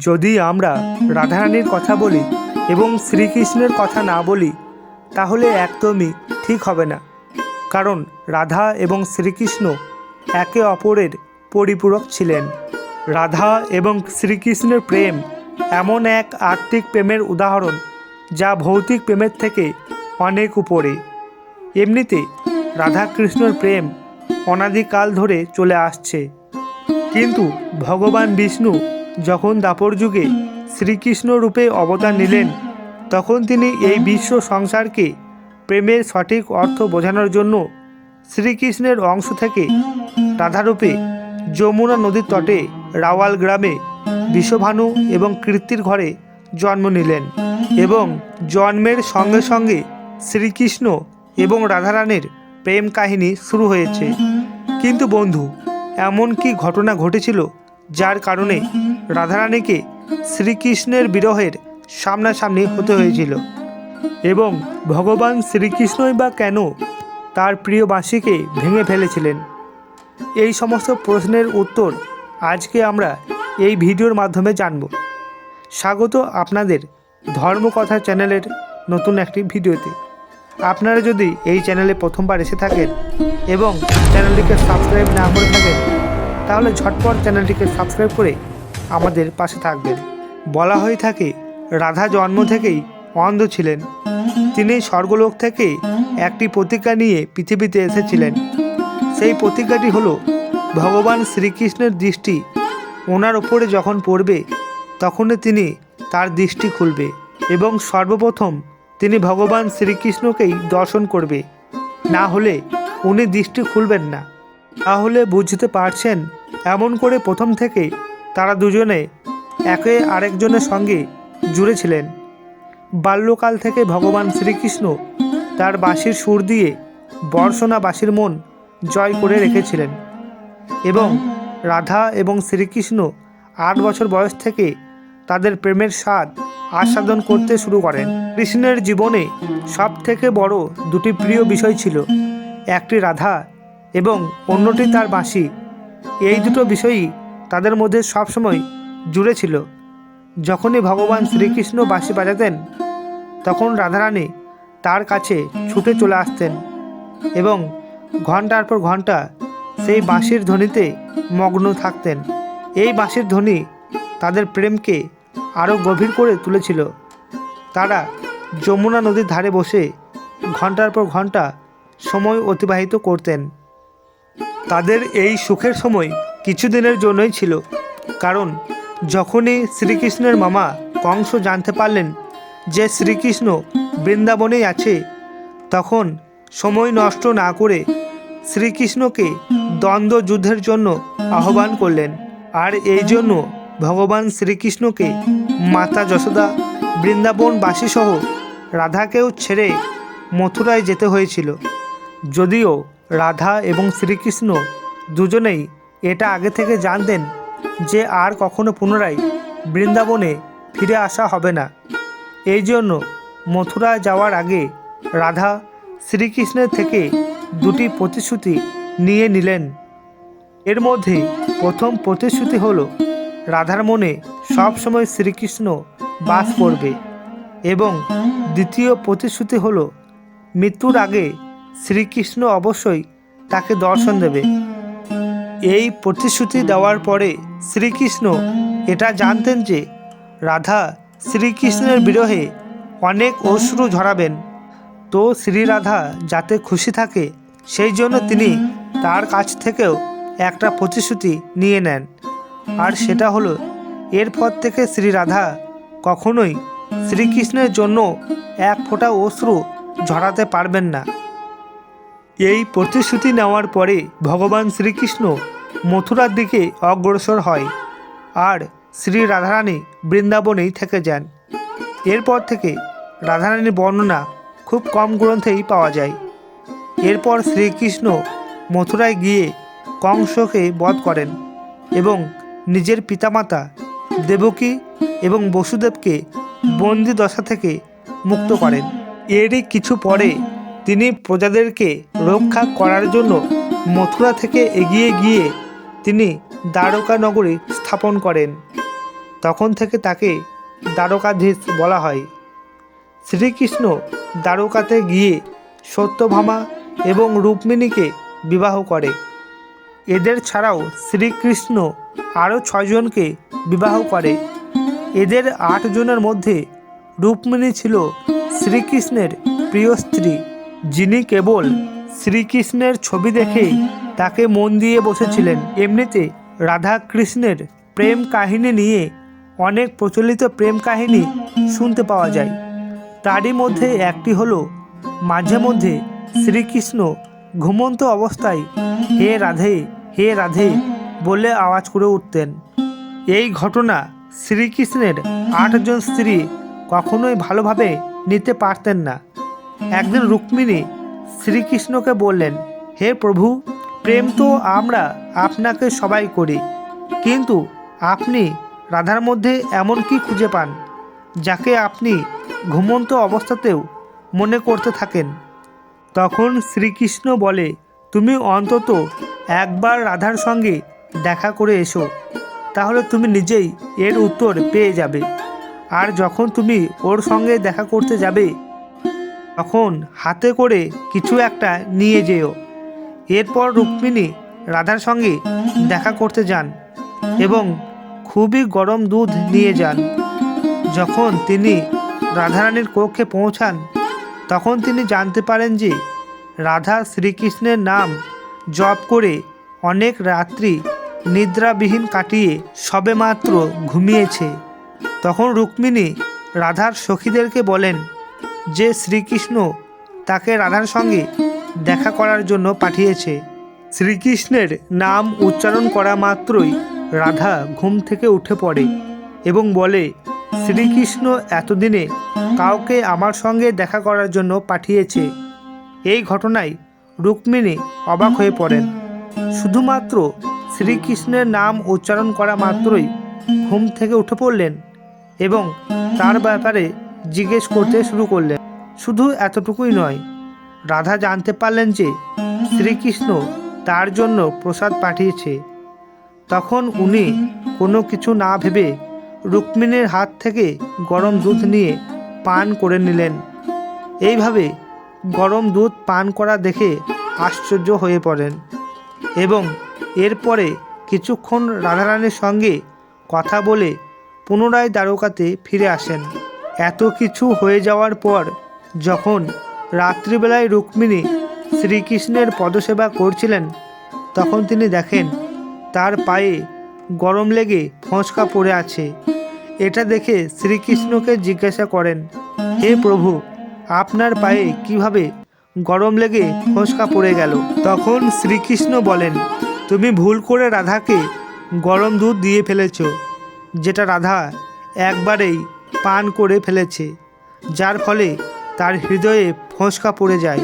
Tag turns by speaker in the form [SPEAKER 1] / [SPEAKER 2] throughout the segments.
[SPEAKER 1] যদি আমরা রাধারানীর কথা বলি এবং শ্রীকৃষ্ণের কথা না বলি, তাহলে একদমই ঠিক হবে না। কারণ রাধা এবং শ্রীকৃষ্ণ একে অপরের পরিপূরক ছিলেন। রাধা এবং শ্রীকৃষ্ণের প্রেম এমন এক আত্মিক প্রেমের উদাহরণ যা ভৌতিক প্রেমের থেকে অনেক উপরে। এমনিতে রাধাকৃষ্ণর প্রেম অনাদিকাল ধরে চলে আসছে। কিন্তু ভগবান বিষ্ণু যখন দাপর যুগে শ্রীকৃষ্ণ রূপে অবতার নিলেন, তখন তিনি এই বিশ্ব সংসারকে প্রেমের সঠিক অর্থ বোঝানোর জন্য শ্রীকৃষ্ণের অংশ থেকে রাধারূপে যমুনা নদীর তটে রাওয়াল গ্রামে বিশ্বভানু এবং কীর্তির ঘরে জন্ম নিলেন এবং জন্মের সঙ্গে সঙ্গে শ্রীকৃষ্ণ এবং রাধারানীর প্রেম কাহিনী শুরু হয়েছে। কিন্তু বন্ধু, এমন কি ঘটনা ঘটেছিল যার কারণে রাধারানীকে শ্রীকৃষ্ণের বিরহের সামনাসামনি হতে হয়েছিল। এবং ভগবান শ্রীকৃষ্ণই বা কেন তার প্রিয় বাঁশিকে ভেঙে ফেলেছিলেন? এই সমস্ত প্রশ্নের উত্তর আজকে আমরা এই ভিডিওর মাধ্যমে জানব। স্বাগত আপনাদের ধর্মকথা চ্যানেলের নতুন একটি ভিডিওতে। আপনারা যদি এই চ্যানেলে প্রথমবার এসে থাকেন এবং চ্যানেলটিকে সাবস্ক্রাইব না করে থাকেন তাহলে ঝটপট চ্যানেলটিকে সাবস্ক্রাইব করে আমাদের পাশে থাকবেন। বলা হয়ে থাকে, রাধা জন্ম থেকেই অন্ধ ছিলেন। তিনি স্বর্গলোক থেকে একটি প্রতিজ্ঞা নিয়ে পৃথিবীতে এসেছিলেন। সেই প্রতিজ্ঞাটি হলো, ভগবান শ্রীকৃষ্ণের দৃষ্টি ওনার ওপরে যখন পড়বে, তখনই তিনি তার দৃষ্টি খুলবে এবং সর্বপ্রথম তিনি ভগবান শ্রীকৃষ্ণকেই দর্শন করবে। না হলে উনি দৃষ্টি খুলবেন না। তাহলে বুঝতে পারছেন, এমন করে প্রথম থেকে তারা দুজনে একে আরেকজনের সঙ্গে জুড়ে ছিলেন। বাল্যকাল থেকে ভগবান শ্রীকৃষ্ণ তার বাঁশির সুর দিয়ে বর্ষণা বাঁশির মন জয় করে রেখেছিলেন এবং রাধা এবং শ্রীকৃষ্ণ আট বছর বয়স থেকে তাদের প্রেমের স্বাদ আস্বাদন করতে শুরু করেন। কৃষ্ণের জীবনে সব থেকে বড় দুটি প্রিয় বিষয় ছিল, একটি রাধা এবং অন্যটি তার বাঁশি। এই দুটো বিষয়ই তাদের মধ্যে সবসময় জুড়ে ছিল। যখনই ভগবান শ্রীকৃষ্ণ বাঁশি বাজাতেন, তখন রাধারানী তার কাছে ছুটে চলে আসতেন এবং ঘণ্টার পর ঘণ্টা সেই বাঁশির ধ্বনিতে মগ্ন থাকতেন। এই বাঁশির ধ্বনি তাদের প্রেমকে আরও গভীর করে তুলেছিল। তারা যমুনা নদীর ধারে বসে ঘণ্টার পর ঘণ্টা সময় অতিবাহিত করতেন। তাদের এই সুখের সময় কিছুদিনের জন্যই ছিল। কারণ যখনই শ্রীকৃষ্ণের মামা কংস জানতে পারলেন যে শ্রীকৃষ্ণ বৃন্দাবনেই আছে, তখন সময় নষ্ট না করে শ্রীকৃষ্ণকে দ্বন্দ্ব যুদ্ধের জন্য আহ্বান করলেন। আর এই জন্য ভগবান শ্রীকৃষ্ণকে মাতা যশোদা বৃন্দাবনবাসীসহ রাধাকেও ছেড়ে মথুরায় যেতে হয়েছিল। যদিও রাধা এবং শ্রীকৃষ্ণ দুজনেই এটা আগে থেকে জানতেন যে আর কখনো পুনরায় বৃন্দাবনে ফিরে আসা হবে না। এই জন্য মথুরা যাওয়ার আগে রাধা শ্রীকৃষ্ণের থেকে দুটি প্রতিশ্রুতি নিয়ে নিলেন। এর মধ্যে প্রথম প্রতিশ্রুতি হলো, রাধার মনে সবসময় শ্রীকৃষ্ণ বাস করবে। এবং দ্বিতীয় প্রতিশ্রুতি হলো, মৃত্যুর আগে শ্রীকৃষ্ণ অবশ্যই তাকে দর্শন দেবে। এই প্রতিশ্রুতি দেওয়ার পরে শ্রীকৃষ্ণ এটা জানতেন যে রাধা শ্রীকৃষ্ণের বিরহে অনেক অশ্রু ঝরাবেন। তো শ্রী রাধা যাতে খুশি থাকে, সেই জন্য তিনি তার কাছ থেকেও একটা প্রতিশ্রুতি নিয়ে নেন। আর সেটা হলো, এরপর থেকে শ্রী রাধা কখনোই শ্রীকৃষ্ণের জন্য এক ফোঁটা অশ্রু ঝরাতে পারবেন না। এই প্রতিশ্রুতি নেওয়ার পরে ভগবান শ্রীকৃষ্ণ মথুরার দিকে অগ্রসর হয় আর শ্রী রাধারানী বৃন্দাবনেই থেকে যান। এরপর থেকে রাধারানীর বর্ণনা খুব কম গ্রন্থেই পাওয়া যায়। এরপর শ্রীকৃষ্ণ মথুরায় গিয়ে কংসকে বধ করেন এবং নিজের পিতামাতা দেবকী এবং বসুদেবকে বন্দি দশা থেকে মুক্ত করেন। এরই কিছু পরে তিনি প্রজাদেরকে রক্ষা করার জন্য মথুরা থেকে এগিয়ে গিয়ে তিনি দ্বারকা নগরী স্থাপন করেন। তখন থেকে তাকে দ্বারকাধীশ বলা হয়। শ্রীকৃষ্ণ দ্বারকাতে গিয়ে সত্যভামা এবং রুক্মিণীকে বিবাহ করে। এদের ছাড়াও শ্রীকৃষ্ণ আরও ছয়জনকে বিবাহ করে। এদের আটজনের মধ্যে রুক্মিণী ছিল শ্রীকৃষ্ণের প্রিয় স্ত্রী। যিনি কেবল শ্রীকৃষ্ণের ছবি দেখেই তাকে মন দিয়ে বসেছিলেন, এমনিতে রাধা কৃষ্ণের প্রেম কাহিনী নিয়ে অনেক প্রচলিত প্রেম কাহিনী শুনতে পাওয়া যায়। তারই মধ্যে একটি হলো, মাঝে মধ্যে শ্রীকৃষ্ণ ঘুমন্ত অবস্থায় হে রাধে হে রাধে বলে আওয়াজ করে উঠতেন। এই ঘটনা শ্রীকৃষ্ণের আটজন স্ত্রী কখনোই ভালোভাবে নিতে পারতেন না। একদিন রুক্মিণী শ্রীকৃষ্ণকে বললেন, হে প্রভু, প্রেম তো আমরা, আপনাকে সবাই করি। কিন্তু আপনি রাধার মধ্যে এমন কি খুঁজে পান, যাকে আপনি ঘুমন্ত অবস্থাতেও মনে করতে থাকেন? তখন শ্রীকৃষ্ণ বলে, তুমি অন্তত একবার রাধার সঙ্গে দেখা করে এসো, তাহলে তুমি নিজেই এর উত্তর পেয়ে যাবে। আর যখন তুমি ওর সঙ্গে দেখা করতে যাবে তখন হাতে করে কিছু একটা নিয়ে যেও। এরপর রুক্মিণী রাধার সঙ্গে দেখা করতে যান এবং খুবই গরম দুধ নিয়ে যান। যখন তিনি রাধারানীর কক্ষে পৌঁছান, তখন তিনি জানতে পারেন যে রাধা শ্রীকৃষ্ণের নাম জপ করে অনেক রাত্রি নিদ্রাবিহীন কাটিয়ে সবেমাত্র ঘুমিয়েছে। তখন রুক্মিণী রাধার সখীদেরকে বলেন যে শ্রীকৃষ্ণ তাকে রাধার সঙ্গে দেখা করার জন্য পাঠিয়েছে। শ্রীকৃষ্ণের নাম উচ্চারণ করা মাত্রই রাধা ঘুম থেকে উঠে পড়ে এবং বলে, শ্রীকৃষ্ণ এতদিনে কাউকে আমার সঙ্গে দেখা করার জন্য পাঠিয়েছে। এই ঘটনায় রুক্মিণী অবাক হয়ে পড়েন। শুধুমাত্র শ্রীকৃষ্ণের নাম উচ্চারণ করা মাত্রই ঘুম থেকে উঠে পড়লেন এবং তার ব্যাপারে জিজ্ঞেস করতে শুরু করলেন। শুধু এতটুকুই নয়, রাধা জানতে পারলেন যে শ্রীকৃষ্ণ তার জন্য প্রসাদ পাঠিয়েছে। তখন উনি কোনো কিছু না ভেবে রুক্মিণীর হাত থেকে গরম দুধ নিয়ে পান করে নিলেন। এইভাবে গরম দুধ পান করা দেখে আশ্চর্য হয়ে পড়েন এবং এরপরে কিছুক্ষণ রাধারানীর সঙ্গে কথা বলে পুনরায় দ্বারকাতে ফিরে আসেন। এত কিছু হয়ে যাওয়ার পর যখন রাত্রিবেলায় রুক্মিণী শ্রীকৃষ্ণের পদসেবা করছিলেন, তখন তিনি দেখেন তার পায়ে গরম লেগে ফোঁচকা পড়ে আছে। এটা দেখে শ্রীকৃষ্ণকে জিজ্ঞাসা করেন, হে প্রভু, আপনার পায়ে কীভাবে গরম লেগে ফোঁচকা পড়ে গেল? তখন শ্রীকৃষ্ণ বলেন, তুমি ভুল করে রাধাকে গরম দুধ দিয়ে ফেলেছ, যেটা রাধা একবারেই পান করে ফেলেছে, যার ফলে তার হৃদয়ে ফোঁচকা পড়ে যায়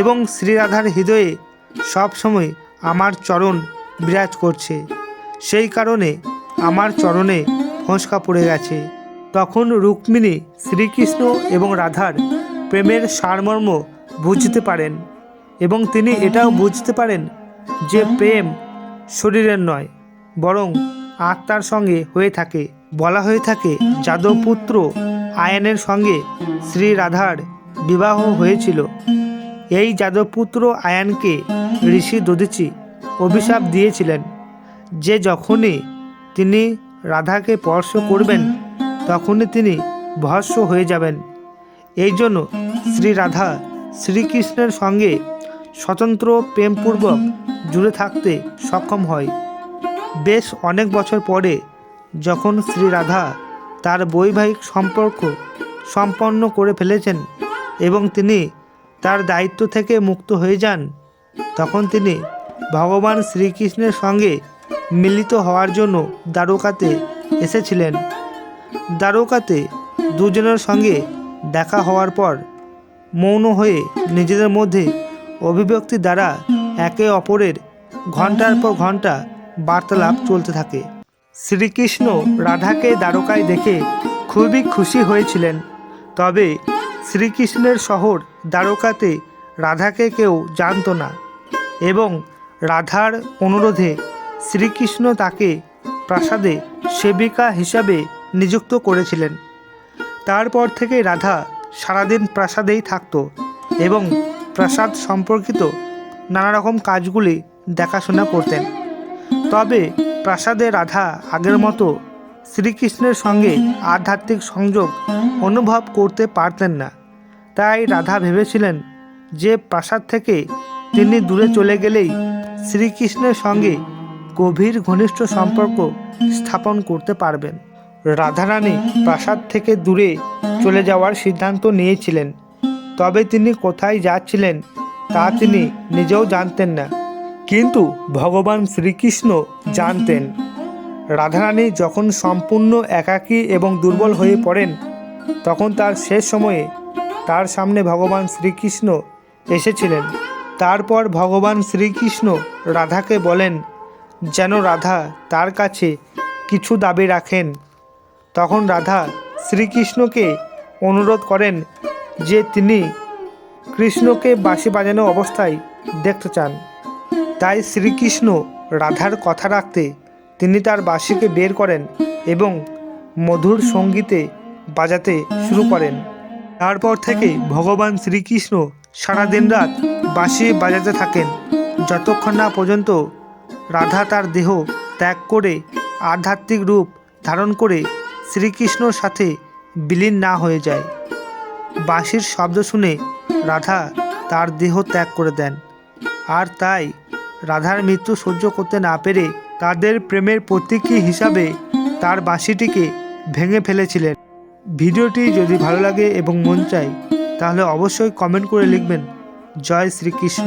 [SPEAKER 1] এবং শ্রীরাধার হৃদয়ে সবসময় আমার চরণ বিরাজ করছে। সেই কারণে আমার চরণে ফোঁসকা পড়ে গেছে। তখন রুক্মিণী শ্রীকৃষ্ণ এবং রাধার প্রেমের সারমর্ম বুঝতে পারেন এবং তিনি এটাও বুঝতে পারেন যে প্রেম শরীরের নয়, বরং আত্মার সঙ্গে হয়ে থাকে। বলা হয়ে থাকে যাদবপুত্র আয়নের সঙ্গে শ্রী রাধার বিবাহ হয়েছিল। এই যাদবপুত্র আয়ানকে ঋষি দধিচি অভিশাপ দিয়েছিলেন। যে যখনই তিনি রাধাকে স্পর্শ করবেন, তখনই তিনি ভস্য হয়ে যাবেন। এই জন্য শ্রী রাধা শ্রীকৃষ্ণের সঙ্গে স্বতন্ত্র, প্রেমপূর্বক জুড়ে থাকতে সক্ষম হয়। বেশ অনেক বছর পরে যখন শ্রী রাধা তার বৈবাহিক সম্পর্ক সম্পন্ন করে ফেলেছেন এবং তিনি তার দায়িত্ব থেকে মুক্ত হয়ে যান, তখন তিনি ভগবান শ্রীকৃষ্ণের সঙ্গে মিলিত হওয়ার জন্য দ্বারকাতে এসেছিলেন। দ্বারকাতে দুজনের সঙ্গে দেখা হওয়ার পর মৌন হয়ে নিজেদের মধ্যে অভিব্যক্তি দ্বারা একে অপরের ঘণ্টার পর ঘণ্টা বার্তালাপ চলতে থাকে। শ্রীকৃষ্ণ রাধাকে দ্বারকায় দেখে খুবই খুশি হয়েছিলেন। তবে শ্রীকৃষ্ণের শহর দ্বারকাতে রাধাকে কেউ জানতো না এবং রাধার অনুরোধে শ্রীকৃষ্ণ তাকে প্রাসাদে সেবিকা হিসাবে নিযুক্ত করেছিলেন। তারপর থেকে রাধা সারাদিন প্রাসাদেই থাকতো এবং প্রাসাদ সম্পর্কিত নানা রকম কাজগুলি দেখাশোনা করতেন। তবে প্রাসাদে রাধা আগের মতো শ্রীকৃষ্ণের সঙ্গে আধ্যাত্মিক সংযোগ অনুভব করতে পারতেন না। তাই রাধা ভেবেছিলেন যে প্রাসাদ থেকে তিনি দূরে চলে গেলেই শ্রীকৃষ্ণের সঙ্গে গভীর ঘনিষ্ঠ সম্পর্ক স্থাপন করতে পারবেন। রাধারানী প্রাসাদ থেকে দূরে চলে যাওয়ার সিদ্ধান্ত নিয়েছিলেন। তবে তিনি কোথায় যাচ্ছিলেন তা তিনি নিজেও জানতেন না। কিন্তু ভগবান শ্রীকৃষ্ণ জানতেন। রাধারানী যখন সম্পূর্ণ একাকী এবং দুর্বল হয়ে পড়েন, তখন তার শেষ সময়ে তার সামনে ভগবান শ্রীকৃষ্ণ এসেছিলেন। তারপর ভগবান শ্রীকৃষ্ণ রাধাকে বলেন, যেন রাধা তার কাছে কিছু দাবি রাখেন। তখন রাধা শ্রীকৃষ্ণকে অনুরোধ করেন যে তিনি কৃষ্ণকে বাঁশি বাজানো অবস্থায় দেখতে চান। তাই শ্রীকৃষ্ণ রাধার কথা রাখতে তিনি তার বাঁশিকে বের করেন এবং মধুর সঙ্গীতে বাজাতে শুরু করেন। তারপর থেকে ভগবান শ্রীকৃষ্ণ সারা দিন রাত বাঁশি বাজাতে থাকেন। যতক্ষণ না পর্যন্ত রাধা তার দেহ ত্যাগ করে আধ্যাত্মিক রূপ ধারণ করে শ্রীকৃষ্ণর সাথে বিলীন না হয়ে যায়। বাঁশির শব্দ শুনে রাধা তার দেহ ত্যাগ করে দেন। আর তাই রাধার মৃত্যু সহ্য করতে না পেরে তাদের প্রেমের প্রতীকী হিসাবে তার বাঁশিটিকে ভেঙে ফেলেছিলেন। ভিডিওটি যদি ভালো লাগে এবং মন চায়, তাহলে অবশ্যই কমেন্ট করে লিখবেন। জয় শ্রীকৃষ্ণ।